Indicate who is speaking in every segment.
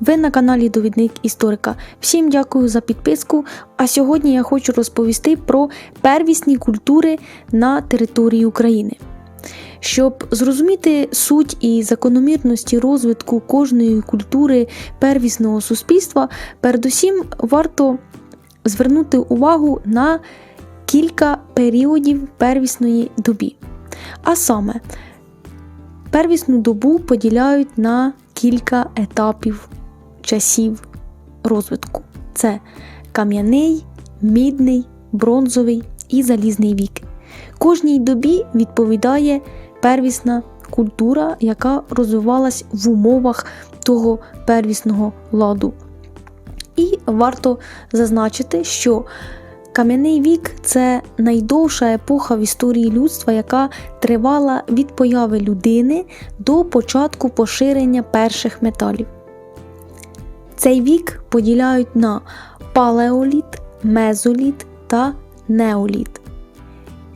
Speaker 1: Ви на каналі Довідник Історика. Всім дякую за підписку. А сьогодні я хочу розповісти про первісні культури на території України. Щоб зрозуміти суть і закономірності розвитку кожної культури первісного суспільства, передусім варто звернути увагу на кілька періодів первісної добі. А саме, первісну добу поділяють на кілька етапів часів розвитку: це кам'яний, мідний, бронзовий і залізний вік. Кожній добі відповідає первісна культура, яка розвивалась в умовах того первісного ладу. І варто зазначити, що кам'яний вік це найдовша епоха в історії людства, яка тривала від появи людини до початку поширення перших металів. Цей вік поділяють на палеоліт, мезоліт та неоліт,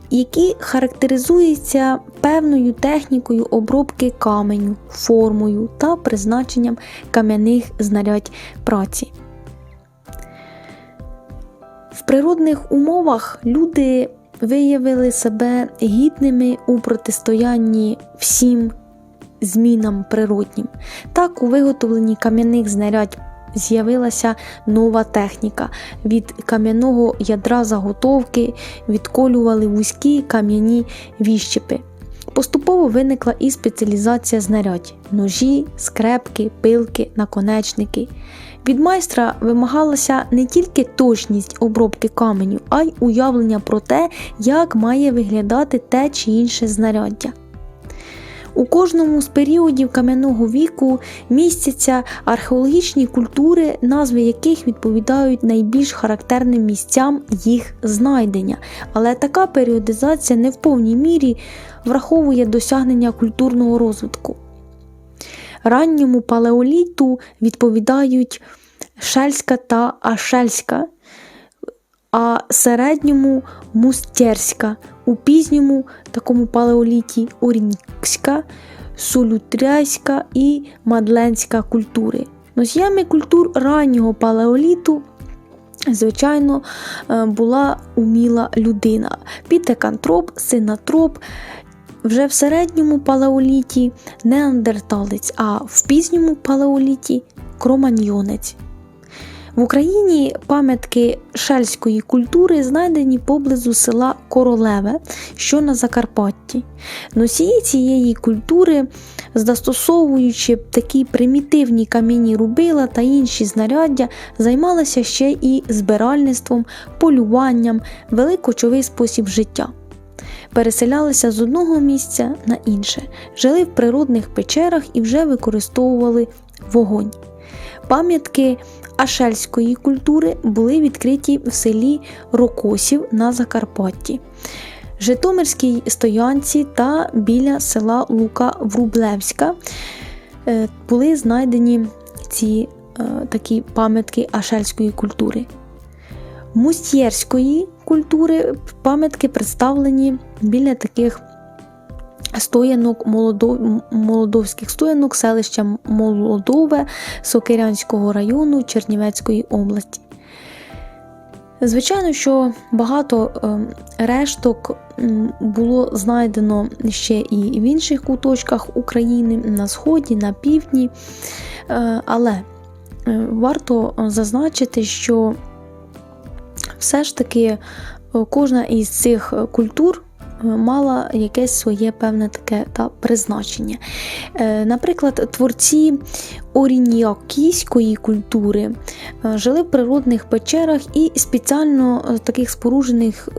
Speaker 1: які характеризуються певною технікою обробки каменю, формою та призначенням кам'яних знарядь праці. В природних умовах люди виявили себе гідними у протистоянні всім змінам природнім. Так, у виготовленні кам'яних знарядь з'явилася нова техніка. Від кам'яного ядра заготовки відколювали вузькі кам'яні віщепи. Поступово виникла і спеціалізація знарядь: ножі, скрепки, пилки, наконечники. Від майстра вимагалася не тільки точність обробки каменю, а й уявлення про те, як має виглядати те чи інше знаряддя. У кожному з періодів кам'яного віку містяться археологічні культури, назви яких відповідають найбільш характерним місцям їх знайдення, але така періодизація не в повній мірі враховує досягнення культурного розвитку. Ранньому палеоліту відповідають шельська та ашельська, а середньому мустєрська, у пізньому такому палеоліті орінська, солютряйська і мадленська культури. Носіями культур раннього палеоліту. Звичайно, була уміла людина, пітекантроп, синатроп, вже в середньому палеоліті неандерталець, а в пізньому палеоліті кроманьйонець. В Україні пам'ятки шельської культури знайдені поблизу села Королеве, що на Закарпатті. Носії цієї культури, застосовуючи такі примітивні кам'яні рубила та інші знаряддя, займалися ще і збиральництвом, полюванням, вели кочовий спосіб життя. Переселялися з одного місця на інше, жили в природних печерах і вже використовували вогонь. Пам'ятки ашельської культури були відкриті в селі Рокосів на Закарпатті, Житомирській стоянці та біля села Лука Врублевська е, були знайдені ці е, такі пам'ятки ашельської культури. Мустєрської культури пам'ятки представлені біля таких стоянок молодов... молодовських стоянок селища Молодове Сокирянського району Чернівецької області. Звичайно, що багато решток було знайдено ще і в інших куточках України, на Сході, на півдні, але варто зазначити, що все ж таки кожна із цих культур мала якесь своє певне таке та призначення. Наприклад, творці оріньякійської культури жили в природних печерах і спеціально таких споруджених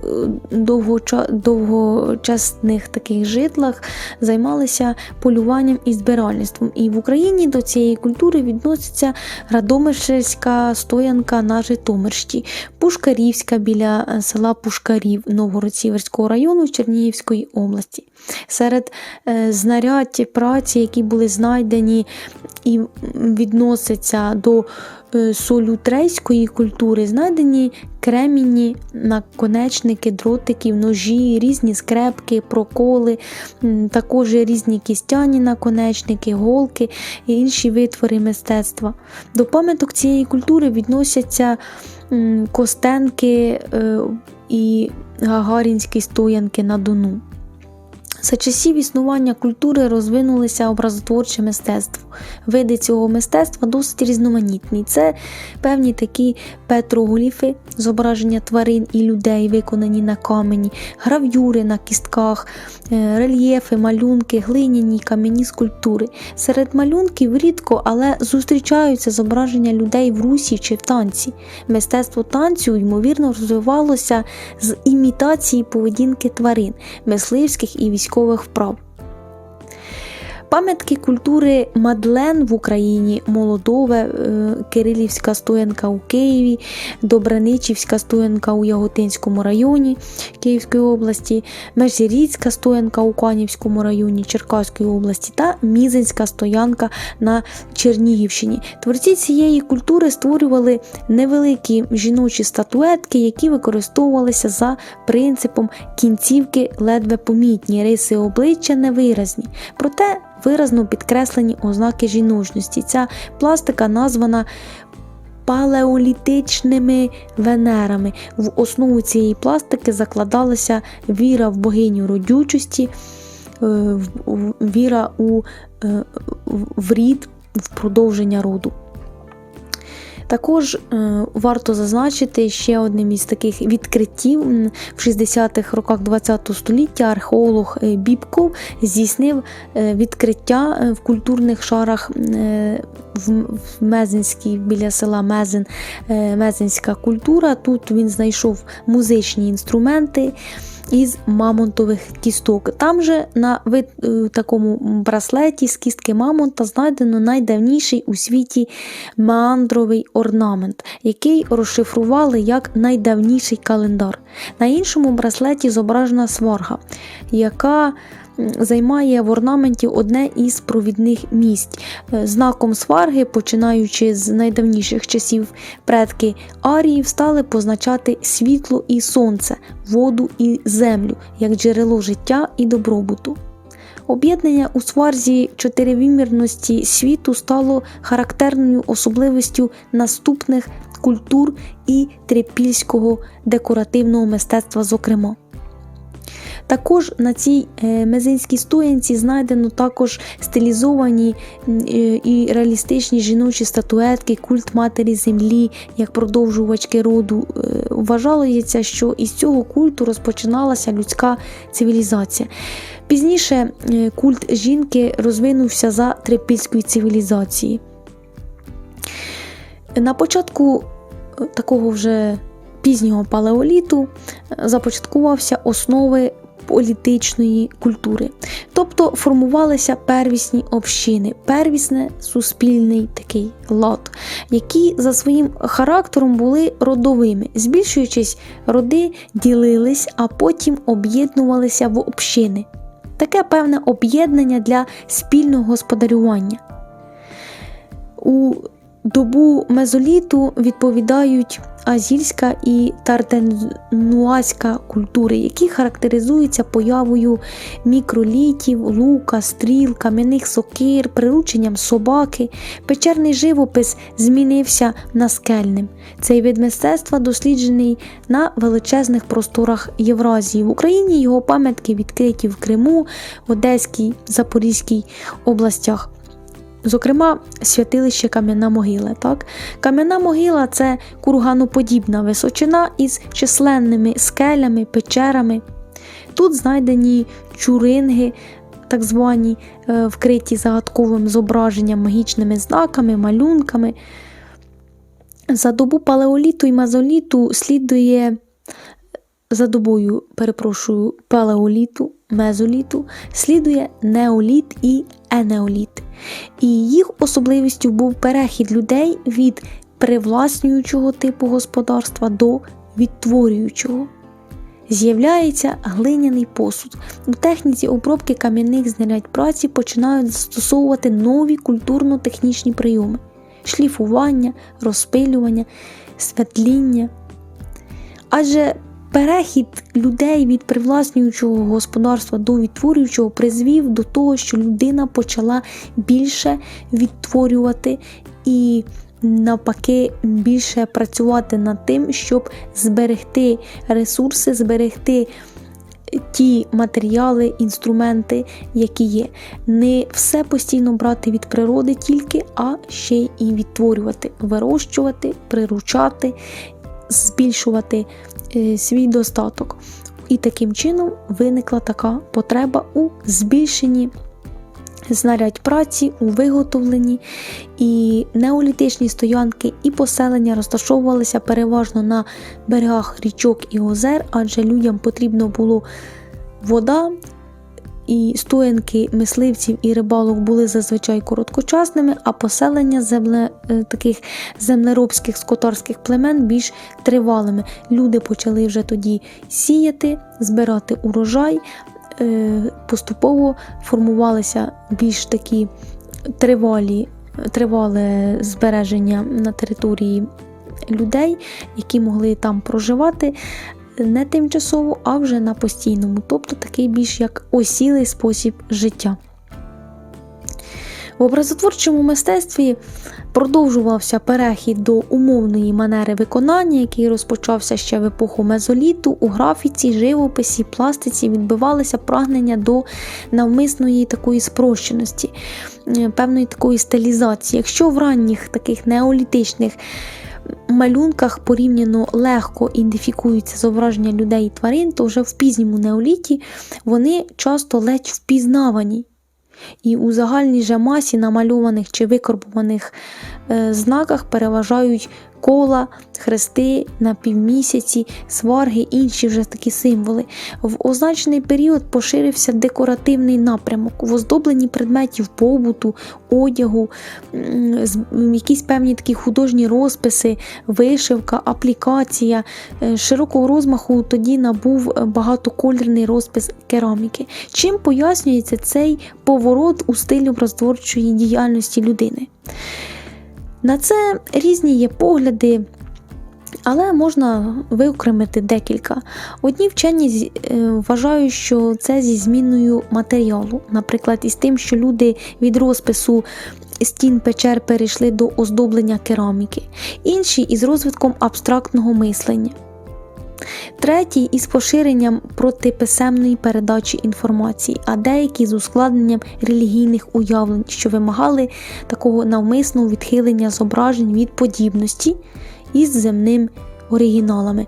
Speaker 1: довгочасних таких житлах займалися полюванням і збиральництвом. І в Україні до цієї культури відноситься Радомишльська стоянка на Житомирщі, Пушкарівська біля села Пушкарів Новгород-Сіверського району Чернігівської області. Серед е, знарядь праці, які були знайдені і відносяться до е, солютрейської культури, знайдені кремінні наконечники, дротиків, ножі, різні скрепки, проколи, також різні кістяні наконечники, голки і інші витвори мистецтва. До пам'яток цієї культури відносяться костенки е, і гагарінські стоянки на Дону. За часів існування культури розвинулося образотворче мистецтво. Види цього мистецтва досить різноманітні. Це певні такі петрогліфи, зображення тварин і людей, виконані на камені, грав'юри на кістках, е, рельєфи, малюнки, глиняні, кам'яні скульптури. Серед малюнків рідко, але зустрічаються зображення людей в русі чи в танці. Мистецтво танцю, ймовірно, розвивалося з імітації поведінки тварин, мисливських і військових вправ. Пам'ятки культури Мадлен в Україні, Молодове, е, Кирилівська стоянка у Києві, Добраничівська стоянка у Яготинському районі Київської області, Межиріцька стоянка у Канівському районі Черкаської області та Мізинська стоянка на Чернігівщині. Творці цієї культури створювали невеликі жіночі статуетки, які використовувалися за принципом кінцівки ледве помітні, риси обличчя невиразні. Проте виразно підкреслені ознаки жіночності. Ця пластика названа палеолітичними венерами. В основу цієї пластики закладалася віра в богиню родючості, е, віра у е, в рід, в продовження роду. Також е, варто зазначити ще одним із таких відкриттів в 60-х роках ХХ століття археолог е, Бібков здійснив е, відкриття в культурних шарах в Мезенській біля села Мезен, Мезенська культура. Тут він знайшов музичні інструменти. Із мамонтових кісток. Там же на е, такому браслеті з кістки мамонта знайдено найдавніший у світі меандровий орнамент, який розшифрували як найдавніший календар. На іншому браслеті зображена сварга, яка займає в орнаменті одне із провідних місць. Е, Знаком сварги, починаючи з найдавніших часів, предки аріїв стали позначати світло і сонце, воду і землю як джерело життя і добробуту. Об'єднання у сварзі чотиривимірності світу стало характерною особливістю наступних культур і трипільського декоративного мистецтва, зокрема. Також на цій е, мезинській стоянці знайдено також стилізовані е, і реалістичні жіночі статуетки, культ матері землі як продовжувачки роду. Е, Вважалося, що із цього культу розпочиналася людська цивілізація. Пізніше культ жінки розвинувся за трипільської цивілізації. На початку такого вже пізнього палеоліту започаткувався основи політичної культури, тобто формувалися первісні общини, первісне суспільний такий лад, які за своїм характером були родовими. Збільшуючись, роди ділились, а потім об'єднувалися в общини. Таке певне об'єднання для спільного господарювання. У добу мезоліту відповідають азільська і тартенуаська культури, які характеризуються появою мікролітів, лука, стріл, кам'яних сокир, прирученням собаки. Печерний живопис змінився на скельним. Цей вид мистецтва досліджений на величезних просторах Євразії. В Україні його пам'ятки відкриті в Криму, Одеській, Запорізькій областях. Зокрема, святилище Кам'яна могила. Так? Кам'яна могила це курганоподібна височина із численними скелями, печерами. Тут знайдені чуринги, так звані, е, вкриті загадковим зображенням, магічними знаками, малюнками. За добу палеоліту і мезоліту слідує за добою, перепрошую, палеоліту, мезоліту, слідує неоліт і енеоліт. І їх особливістю був перехід людей від привласнюючого типу господарства до відтворюючого. З'являється глиняний посуд. У техніці обробки кам'яних знарядь праці починають застосовувати нові культурно-технічні прийоми: шліфування, розпилювання, светління. Адже перехід людей від привласнюючого господарства до відтворюючого призвів до того, що людина почала більше відтворювати і навпаки більше працювати над тим, щоб зберегти ресурси, зберегти ті матеріали, інструменти, які є. Не все постійно брати від природи тільки, а ще й відтворювати, вирощувати, приручати, збільшувати свій достаток. І таким чином виникла така потреба у збільшенні знарядь праці у виготовленні, і неолітичні стоянки і поселення розташовувалися переважно на берегах річок і озер, адже людям потрібно було вода. І стоянки мисливців і рибалок були зазвичай короткочасними, а поселення земле, е, таких землеробських скотарських племен більш тривалими. Люди почали вже тоді сіяти, збирати урожай, Е, поступово формувалися більш такі тривалі, тривале збереження на території людей, які могли там проживати. Не тимчасово, а вже на постійному, тобто такий більш як осілий спосіб життя. В образотворчому мистецтві продовжувався перехід до умовної манери виконання, який розпочався ще в епоху мезоліту. У графіці, живописі, пластиці відбивалися прагнення до навмисної такої спрощеності, е, певної такої стилізації. Якщо в ранніх таких неолітичних малюнках порівняно легко ідентифікуються зображення людей і тварин, то вже в пізньому неоліті вони часто ледь впізнавані. І у загальній же масі намальованих чи викорбуваних е, знаках переважають кола, хрести на півмісяці, сварги, інші вже такі символи. В означений період поширився декоративний напрямок, в оздобленні предметів побуту, одягу, якісь певні такі художні розписи, вишивка, аплікація. Е, широкого розмаху тоді набув багатокольорний розпис кераміки. Чим пояснюється цей поворот у стилі образотворчої діяльності людини? На це різні є погляди, але можна виокремити декілька. Одні вчені е, вважають, що це зі зміною матеріалу, наприклад, із тим, що люди від розпису стін печер перейшли до оздоблення кераміки, інші із розвитком абстрактного мислення. Третій із поширенням протиписемної передачі інформації, а деякі з ускладненням релігійних уявлень, що вимагали такого навмисного відхилення зображень від подібності із земним оригіналами.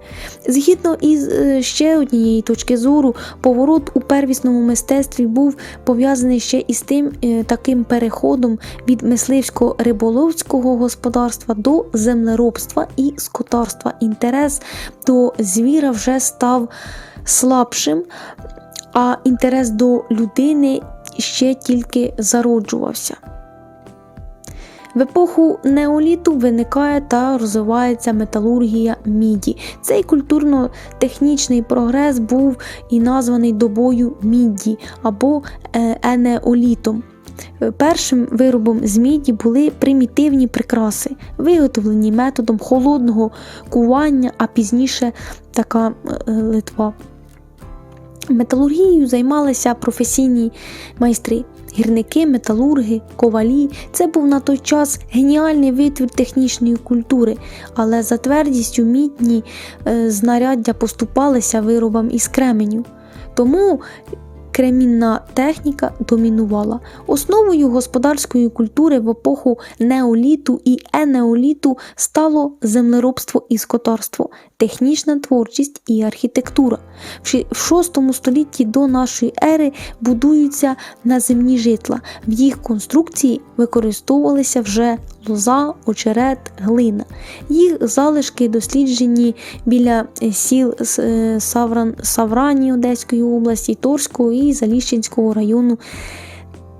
Speaker 1: Згідно із е, ще однієї точки зору, поворот у первісному мистецтві був пов'язаний ще із тим е, таким переходом від мисливсько-риболовського господарства до землеробства і скотарства. Інтерес до звіра вже став слабшим, а інтерес до людини ще тільки зароджувався. В епоху неоліту виникає та розвивається металургія міді. Цей культурно-технічний прогрес був і названий добою міді або е, енеолітом. Першим виробом з міді були примітивні прикраси, виготовлені методом холодного кування, а пізніше така е, литва. Металургією займалися професійні майстри гірники, металурги, ковалі. Це був на той час геніальний витвір технічної культури, але за твердістю мідні е, знаряддя поступалися виробам із кременю. Тому кремінна техніка домінувала. Основою господарської культури в епоху неоліту і енеоліту стало землеробство і скотарство, технічна творчість і архітектура. В VI столітті до нашої ери будуються наземні житла. В їх конструкції використовувалися вже лоза, очерет, глина. Їх залишки досліджені біля сіл е, Савран, Саврані Одеської області, Торського і Заліщенського району.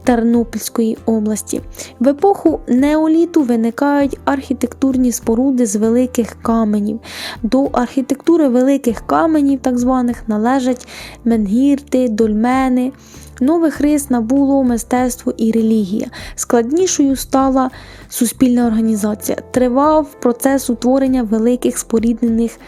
Speaker 1: Тернопільської області. В епоху неоліту виникають архітектурні споруди з великих каменів. До архітектури великих каменів, так званих, належать менгірти, дольмени. Нових рис набуло мистецтво і релігія. Складнішою стала суспільна організація. Тривав процес утворення великих споріднених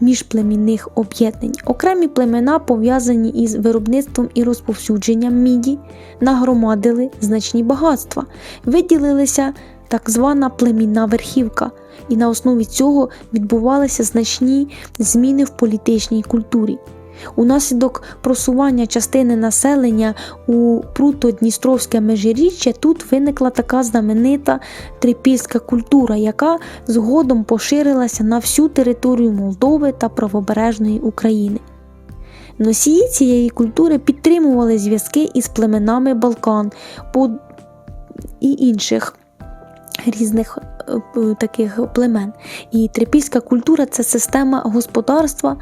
Speaker 1: міжплемінних об'єднань. Окремі племена, пов'язані із виробництвом і розповсюдженням міді, нагромадили значні багатства, виділилися так звана племінна верхівка, і на основі цього відбувалися значні зміни в політичній культурі. Унаслідок просування частини населення у Пруто-Дністровське межиріччя тут виникла така знаменита трипільська культура, яка згодом поширилася на всю територію Молдови та правобережної України. Носії цієї культури підтримували зв'язки із племенами Балкан і інших різних е, таких племен. І трипільська культура це система господарства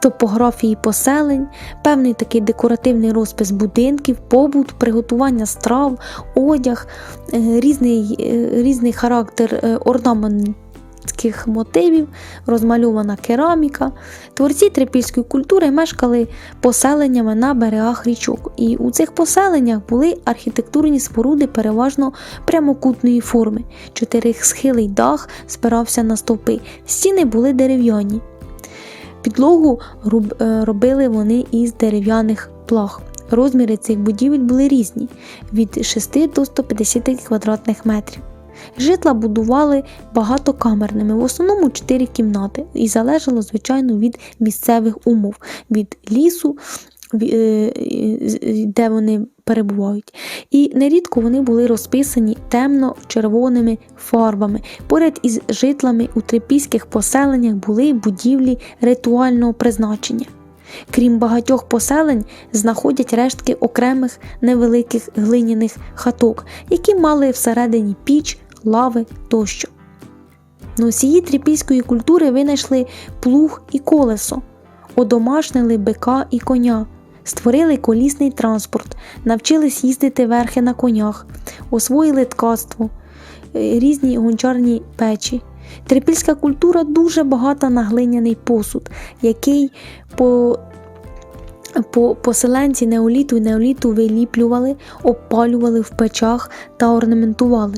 Speaker 1: топографії поселень, певний такий декоративний розпис будинків, побут, приготування страв, одяг, е, різний, е, різний характер е, орнаментських мотивів, розмальована кераміка. Творці трипільської культури мешкали поселеннями на берегах річок, і у цих поселеннях були архітектурні споруди переважно прямокутної форми. Чотирисхилий дах спирався на стовпи, стіни були дерев'яні. Підлогу е, робили вони із дерев'яних плах. Розміри цих будівель були різні від 6 до 150 квадратних метрів. Житла будували багатокамерними, в основному 4 кімнати, і залежало, звичайно, від місцевих умов, від лісу, е, де вони перебувають. І нерідко вони були розписані темно-червоними фарбами. Поряд із житлами у трипільських поселеннях були будівлі ритуального призначення. Крім багатьох поселень, знаходять рештки окремих невеликих глиняних хаток, які мали всередині піч, лави тощо. Носії трипільської культури винайшли плуг і колесо, одомашнили бика і коня, створили колісний транспорт, навчились їздити верхи на конях, освоїли ткацтво, е, різні гончарні печі. Трипільська культура дуже багата на глиняний посуд, який по по поселенці неоліту і неоліту виліплювали, опалювали в печах та орнаментували.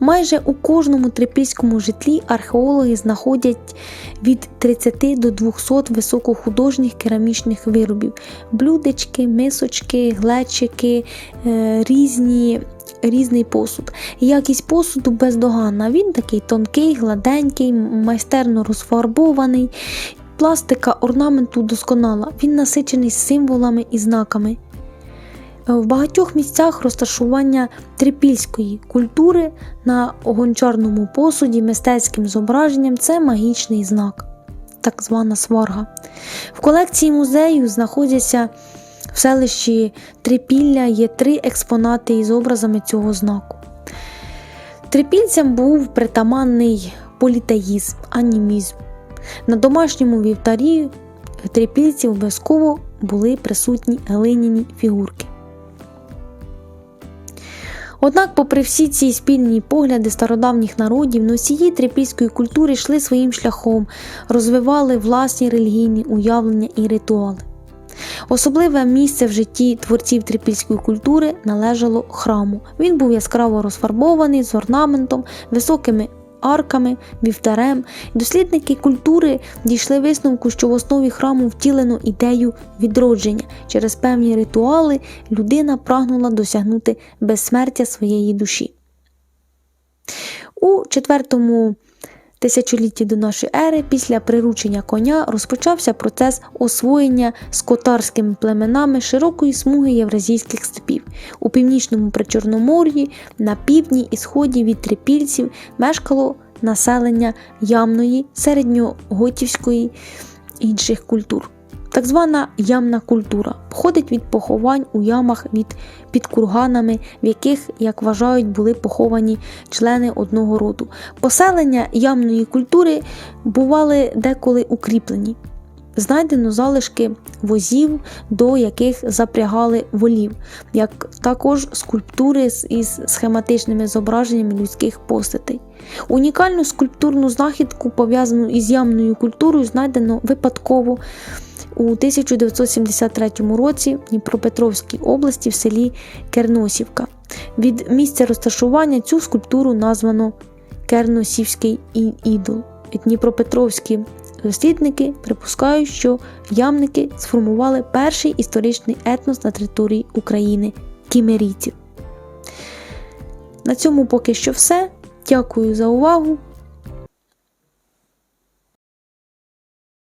Speaker 1: Майже у кожному трипільському житлі археологи знаходять від 30 до 200 високохудожніх керамічних виробів: блюдечки, мисочки, глечики, е, різні. Різний посуд. Якість посуду бездоганна. Він такий тонкий, гладенький, майстерно розфарбований. Пластика орнаменту досконала. Він насичений символами і знаками. В багатьох місцях розташування трипільської культури на гончарному посуді мистецьким зображенням це магічний знак, так звана сварга. В колекції музею знаходяться в селищі Трипілля є три експонати із образами цього знаку. Трипільцям був притаманний політеїзм, анімізм. На домашньому вівтарі трипільців обов'язково були присутні глиняні фігурки. Однак, попри всі ці спільні погляди стародавніх народів, носії трипільської культури йшли своїм шляхом, розвивали власні релігійні уявлення і ритуали. Особливе місце в житті творців трипільської культури належало храму. Він був яскраво розфарбований з орнаментом, високими арками, вівтарем. Дослідники культури дійшли висновку, що в основі храму втілено ідею відродження. Через певні ритуали людина прагнула досягнути безсмертя своєї душі. У четвертому тисячолітті до нашої ери, після приручення коня, розпочався процес освоєння скотарськими племенами широкої смуги євразійських степів. У північному причорномор'ї, на півдні і сході від трипільців мешкало населення ямної, середньоготівської інших культур. Так звана ямна культура походить від поховань у ямах від під курганами, в яких, як вважають, були поховані члени одного роду. Поселення ямної культури бували деколи укріплені. знайдено залишки возів, до яких запрягали волів, як також скульптури із схематичними зображеннями людських постатей. Унікальну скульптурну знахідку, пов'язану із ямною культурою, знайдено випадково у 1973 році в Дніпропетровській області в селі Керносівка. Від місця розташування цю скульптуру названо Керносівський ідол. Дніпропетровські дослідники припускають, що ямники сформували перший історичний етнос на території України кімерійців. На цьому поки що все. Дякую за увагу.